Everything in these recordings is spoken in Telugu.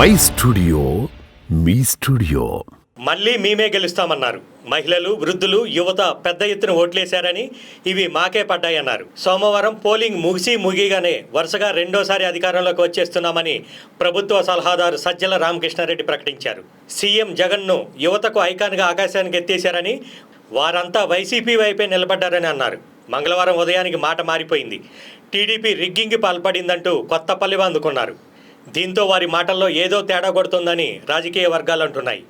My studio me studio. మళ్ళీ మేమే గెలుస్తామన్నారు. మహిళలు వృద్ధులు యువత పెద్ద ఎత్తున ఓట్లేశారని ఇవి మాకే పడ్డాయన్నారు. సోమవారం పోలింగ్ ముగిసి ముగిగానే వరుసగా రెండోసారి అధికారంలోకి వచ్చేస్తున్నామని ప్రభుత్వ సలహాదారు సజ్జల రామకృష్ణారెడ్డి ప్రకటించారు. సీఎం జగన్ను యువతకు ఐకాన్గా ఆకాశానికి ఎత్తేశారని వారంతా వైసీపీ వైపే నిలబడ్డారని అన్నారు. మంగళవారం ఉదయానికి మాట మారిపోయింది. టీడీపీ రిగ్గింగ్కి పాల్పడిందంటూ కొత్తపల్లివా అందుకున్నారు దీంతో వారి మాటల్లో ఏదో తేడా కొడుతుందని రాజకీయ వర్గాలు అంటున్నాయి.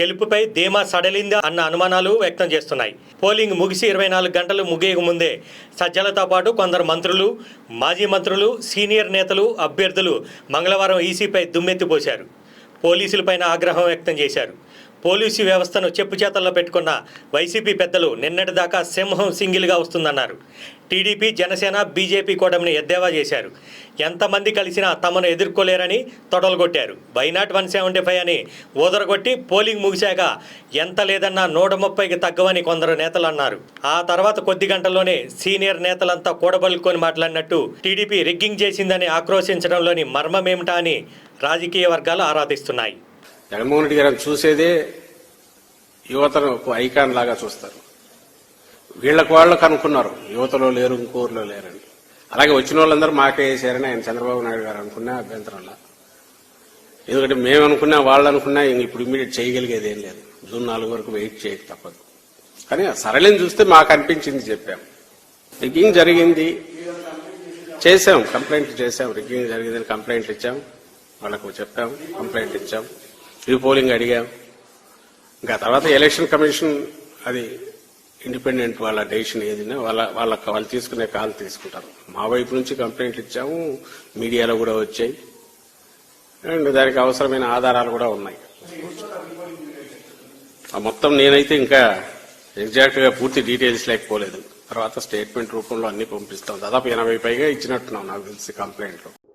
గెలుపుపై ధీమా సడలిందా అన్న అనుమానాలు వ్యక్తం చేస్తున్నాయి. పోలింగ్ ముగిసి ఇరవై నాలుగు గంటలు ముగియక ముందే సజ్జలతో పాటు కొందరు మంత్రులు మాజీ మంత్రులు సీనియర్ నేతలు అభ్యర్థులు మంగళవారం ఈసీపై దుమ్మెత్తిపోశారు. పోలీసులపైన ఆగ్రహం వ్యక్తం చేశారు. పోలీసు వ్యవస్థను చెప్పు చేతల్లో పెట్టుకున్న వైసీపీ పెద్దలు నిన్నటిదాకా సింహం సింగిల్గా వస్తుందన్నారు. టీడీపీ జనసేన బీజేపీ కూటమిని ఎద్దేవా చేశారు. ఎంతమంది కలిసినా తమను ఎదుర్కోలేరని తొడలుగొట్టారు. Why not one seventy five అని ఊదరగొట్టి పోలింగ్ ముగిశాక ఎంత లేదన్నా నూట ముప్పైకి తగ్గవని కొందరు నేతలు అన్నారు. ఆ తర్వాత కొద్ది గంటల్లోనే సీనియర్ నేతలంతా కూడబలుకొని మాట్లాడినట్టు టీడీపీ రిగ్గింగ్ చేసిందని ఆక్రోశించడంలోని మర్మమేమిటా అని రాజకీయ వర్గాలు ఆరాధిస్తున్నాయి. జగన్మోహన్ రెడ్డి గారిని చూసేదే యువతను ఒక ఐకాన్ లాగా చూస్తారు. వీళ్ళకు వాళ్ళు కనుక్కున్నారు యువతలో లేరు ఇంకోరులో లేరని. అలాగే వచ్చిన వాళ్ళందరూ మాకే వేసారని ఆయన చంద్రబాబు నాయుడు గారు అనుకున్నా అభ్యంతరంలా. ఎందుకంటే మేము అనుకున్నా వాళ్ళు అనుకున్నా ఇంక ఇప్పుడు ఇమీడియట్ చేయగలిగేది ఏం లేదు. జూన్ నాలుగు వరకు వెయిట్ చేయక తప్పదు. కానీ సరళిని చూస్తే మాకు అనిపించింది చెప్పాం. రిగ్గింగ్ జరిగింది. చేశాం కంప్లైంట్ చేశాం. రిగ్గింగ్ జరిగిందని కంప్లైంట్ ఇచ్చాం. వాళ్ళకు చెప్పాం కంప్లైంట్ ఇచ్చాం. రీపోలింగ్ అడిగాం. ఇంకా తర్వాత ఎలక్షన్ కమిషన్ అది ఇండిపెండెంట్ వాళ్ళ డెసిషన్ ఏదైనా వాళ్ళ వాళ్ళ వాళ్ళు తీసుకునే కాల్ తీసుకుంటారు. మా వైపు నుంచి కంప్లైంట్ ఇచ్చాము మీడియాలో కూడా వచ్చాయి. అండ్ దానికి అవసరమైన ఆధారాలు కూడా ఉన్నాయి. ఆ మొత్తం నేనైతే ఇంకా ఎగ్జాక్ట్గా పూర్తి డీటెయిల్స్ లేకపోలేదు. తర్వాత స్టేట్మెంట్ రూపంలో అన్ని పంపిస్తాం. దాదాపు ఎనభై పైగా ఇచ్చినట్టున్నాం నాకు తెలిసి కంప్లైంట్లు.